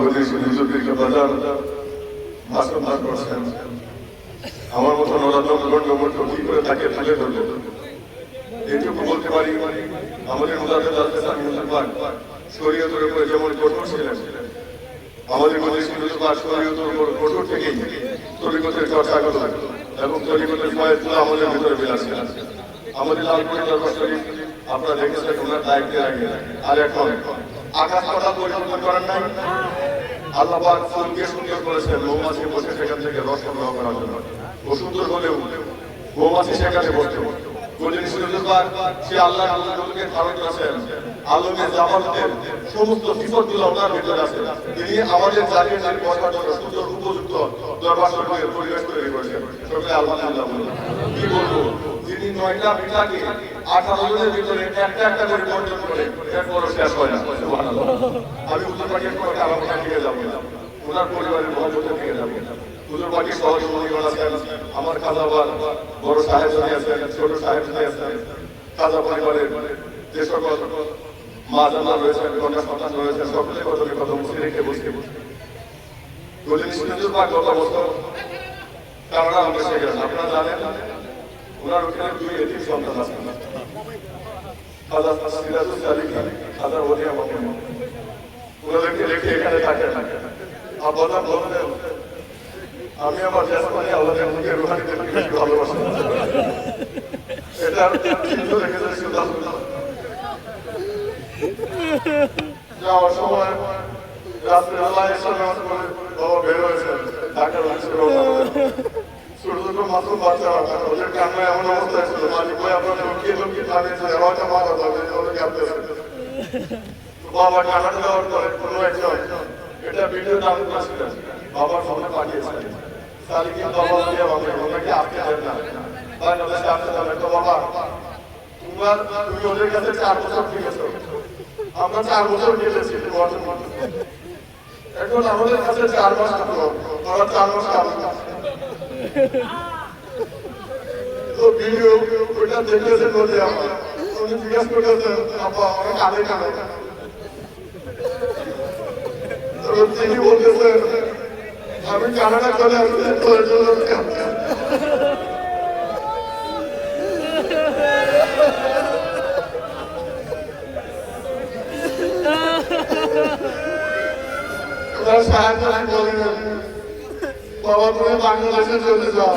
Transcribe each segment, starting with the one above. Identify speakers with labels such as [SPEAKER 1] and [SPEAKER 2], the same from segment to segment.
[SPEAKER 1] গদির হুজুরকে বাজার ভাষণ আমার মতো নরাধম গণ্যমূর্খ কি করে তাকে তুলে ধরবে এইটুকু বলতে পারি, আমাদের আলফেসান মুসলমান শরীয়তের উপরে যেমন কঠোর ছিলেন, আমাদের পাঠ শরীয়তের উপর কঠোর থেকেই তরিকতের চর্চা এবং তরিকতের ফয়সলা আমাদের ভিতরে বিলাসী আমাদের লালপুরি দরবার আপনারা দেখেছেন ওনার দায়িত্বে আগে। আর এখন আকাশ কথা পরিবর্তন করেন নাই। আল্লাহ ফুলকে সুন্দর করেছেন, মৌমাছি বসে সেখান থেকে রস সংগ্রহ করার জন্য। ও সুন্দর হলেও মৌমাছি সেখানে বসতে বললেন সুন্দরবার সে আল্লাহ আল্লাহকে ধারণ করেছেন আলমের জামালতের সমস্ত বিপদগুলো ওনার ভেতরে আছে। তিনি আমাদের জাতির নারী বসার জন্য সুন্দর উপযুক্ত দরবার শরীফের পরিবেশ তৈরি করেছেন। সকলে আলহামদুলিল্লাহ। কি বলব? যিনি নয়টা পিঠাকে আঠারো জনের ভিতরে একটা একটা করে বর্জন করে এরপরও শেষ হয় না। আমি উত্তর পাকিস্তান করে আলামনা থেকে যাব। ওনার পরিবারের মহব্বতে থেকে যাব। হুজুর পাখি সহযোগীগণ আছেন আমার খাজাবার বড় সাহেব যদি আছেন, ছোট সাহেব যদি আছেন খাজা পরিবারের যে সকল মা জানা রয়েছেন, কন্যা সন্তান রয়েছেন সকলে কদমে কদম মুছে রেখে বসে গলিন হুজুর পাক গত বছর কানাডা আমাকে গেলেন। আপনারা জানেন ওনার ওখানে দুই এতিম সন্তান আছেন খাজা সিরাজুল সালিক খাজা ওলিয়া মোহাম্মদ ওনাদেরকে রেখে থাকেন আব্বাজান বললেন আমি আমার দেশ মানে আল্লাহর মুখে রুহানিদের বেশি ভালোবাসি। এটা কিন্তু রেখেছে সুলতান যাওয়ার সময় এসে নামাজ পড়ে বাবা বের হয়েছে। ঢাকার মাসুম বাচ্চা ওদের কান্নায় এমন অবস্থা ছিল মালিক ভাই, আপনার লুকিয়ে লুকিয়ে থামিয়েছে আমাকে মা কথা ওদের কাঁদতেছে বাবা, কানাডা যাওয়ার পরে কোনো একজন এটা ভিডিও দাম করেছিলেন, বাবার সামনে পাঠিয়েছিলেন। সালিকিন বাবা দিয়ে বাবা ওনাকে আটকে দেন না। বাংলাদেশে আসতে দেন তো বাবা, তোমার, তুমি ওদের কাছে চার বছর থেকেছো আমরা চার বছর বর্তমান এখন আমাদের কাছে চার মাস থাকল ওরা চার মাস কাটলো। তো ভিডিও ওটা দেখেছে বলে আমার। উনি জিজ্ঞাসা করতেছেন আপা, আমরা কাঁদে কাঁদে তিনি বলতেছেন, আমি কানাডা চলে তোর আমি বলিনি। বাবা, তুমি বাংলাদেশে চলে যাও।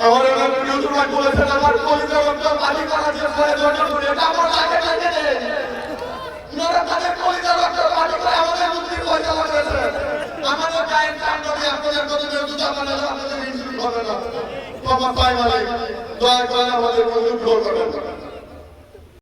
[SPEAKER 1] আমার বলেছেন, আমার কলিজা রক্ত পানি করে এটা আমার লাগে লাগে নেই ওনারা তাদের পানি করে আমাদের মুক্তি পয়সা লাগাচ্ছে আমাদের দয়া করে আমাদের করেন